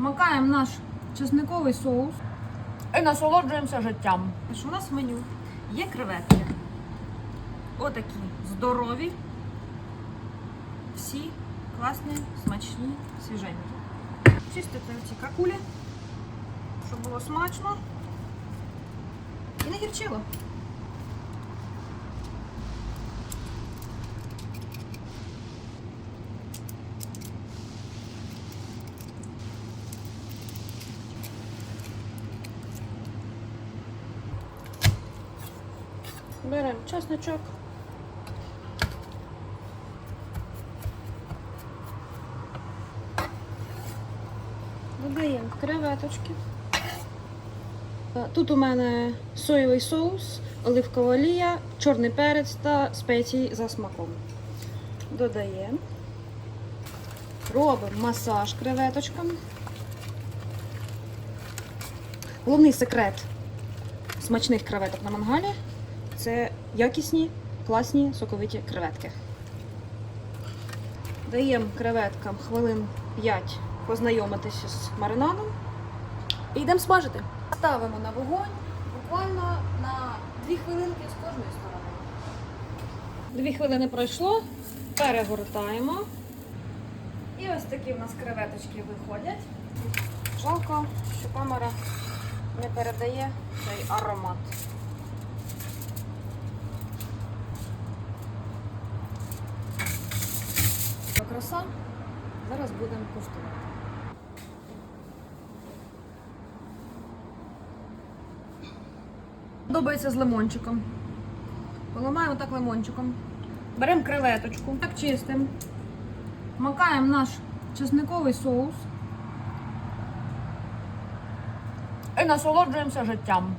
Макаємо наш чесниковий соус і насолоджуємося життям. Що у нас в меню є креветки. Отакі здорові. Всі класні, смачні, свіженькі. Чистите ці какулі, щоб було смачно. І не гірчило. Беремо чесночок. Додаємо креветочки. Е, Тут у мене соєвий соус, оливкова олія, чорний перець та спеції за смаком. Додаємо. Робимо масаж креветочкам. Головний секрет смачних креветок на мангалі це якісні, класні соковиті креветки. Даємо креветкам хвилин 5 познайомитися з маринадом і йдемо смажити. Ставимо на вогонь буквально на 2 хвилинки з кожної сторони. Дві хвилини пройшло, перегортаємо. І ось такі в нас креветочки виходять. Жалко, що камера не передає цей аромат. Краса. Зараз будемо куштувати. Подобається з лимончиком. Поламаємо так лимончиком. Беремо креветочку, так чистимо. Макаємо наш чесниковий соус. І насолоджуємося життям.